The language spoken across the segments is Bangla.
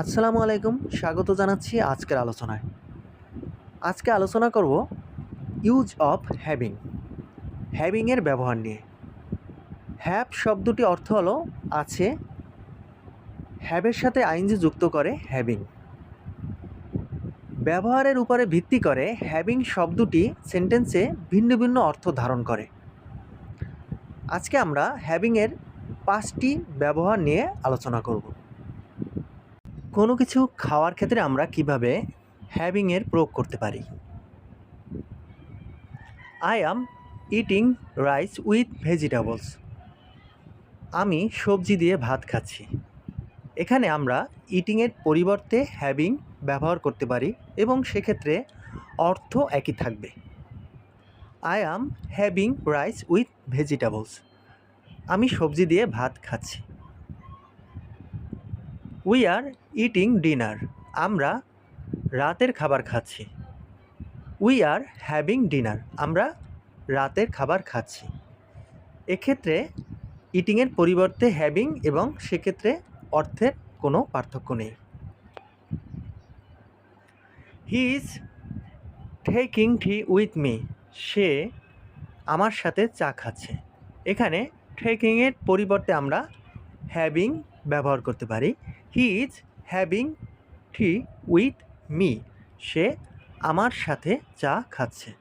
আসসালামু আলাইকুম, স্বাগত জানাচ্ছি আজকের আলোচনায়। আজকে আলোচনা করব ইউজ অফ হ্যাভিং হ্যাভিংয়ের ব্যবহার নিয়ে। হ্যাভ শব্দটি অর্থ হলো আছে হ্যাভের সাথে আইনজি যুক্ত করে হ্যাভিং ব্যবহারের উপরে ভিত্তি করে হ্যাভিং শব্দটি সেন্টেন্সে ভিন্ন ভিন্ন অর্থ ধারণ করে। আজকে আমরা হ্যাভিংয়ের পাঁচটি ব্যবহার নিয়ে আলোচনা করব। কোনো কিছু খাওয়ার ক্ষেত্রে আমরা কীভাবে হ্যাভিংয়ের প্রয়োগ করতে পারি? I am eating rice with vegetables আমি সবজি দিয়ে ভাত খাচ্ছি। এখানে আমরা ইটিংয়ের পরিবর্তে হ্যাভিং ব্যবহার করতে পারি এবং সেক্ষেত্রে অর্থ একই থাকবে। I am having rice with vegetables আমি সবজি দিয়ে ভাত খাচ্ছি। উই আর ইটিং ডিনার আমরা রাতের খাবার খাচ্ছি। উই আর হ্যাভিং ডিনার আমরা রাতের খাবার খাচ্ছি। এক্ষেত্রে ইটিংয়ের পরিবর্তে হ্যাভিং এবং সেক্ষেত্রে অর্থের কোনো পার্থক্য নেই। He is taking tea with me সে আমার সাথে চা খাচ্ছে। এখানে টেকিংয়ের পরিবর্তে আমরা হ্যাভিং ব্যবহার করতে পারি। He is having tea with me. সে আমার সাথে চা খাচ্ছে।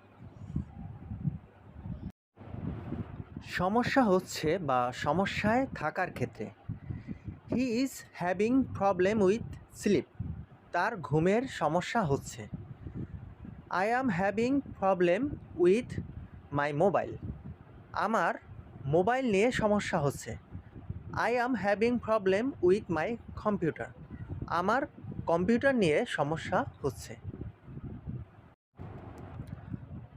সমস্যা হচ্ছে বা সমস্যায় থাকার ক্ষেত্রে। He is having problem with sleep. তার ঘুমের সমস্যা হচ্ছে। I am having problem with my mobile. আমার মোবাইল নিয়ে সমস্যা হচ্ছে। I am having problem with my computer. আমার কম্পিউটার নিয়ে সমস্যা হচ্ছে।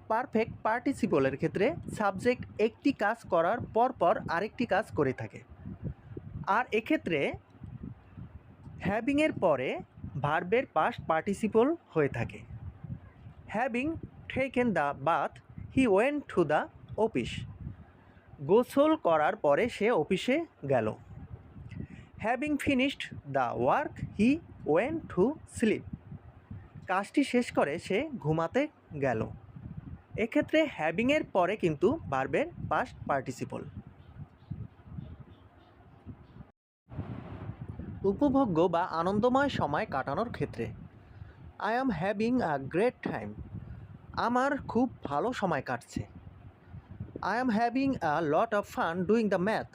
পারফেক্ট পার্টিসিপলের ক্ষেত্রে সাবজেক্ট একটি কাজ করার পর পর আরেকটি কাজ করে থাকে। আর এক্ষেত্রে হ্যাভিংয়ের পরে ভার্বের পাস্ট পার্টিসিপল হয়ে থাকে। Having taken the bath he went to the office গোসল করার পরে সে অফিসে গেল। Having finished the work he went to sleep কাজটি শেষ করে সে ঘুমাতে গেল। এক্ষেত্রে হ্যাভিংয়ের পরে কিন্তু বার্বের পাস্ট পার্টিসিপল উপভোগ্য বা আনন্দময় সময় কাটানোর ক্ষেত্রে I am having a great time আমার খুব ভালো সময় কাটছে। I am having a lot of fun doing the math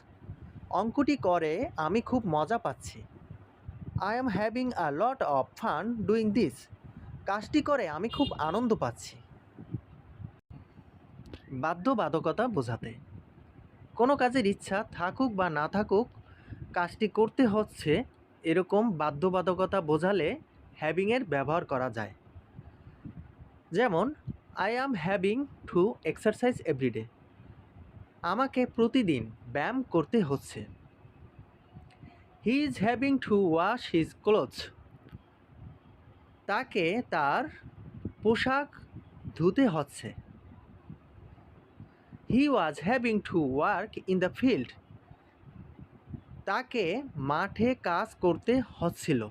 অঙ্কটি করে, আমি খুব মজা পাচ্ছি। I am having a lot of fun doing this কাজটি করে, আমি খুব আনন্দ পাচ্ছি। বাধ্যবাধকতা বোঝাতে। কোনো কাজের ইচ্ছা থাকুক বা না থাকুক, কাজটি করতে হচ্ছে। এরকম বাধ্যবাধকতা বোঝালে হ্যাভিংয়ের ব্যবহার করা যায়। যেমন I am having to exercise everyday আমাকে প্রতিদিন ব্যায়াম করতে হচ্ছে। He is having to wash his cloth তাকে তার পোশাক ধুতে হচ্ছে। He was having to work in the field তাকে মাঠে কাজ করতে হচ্ছিল।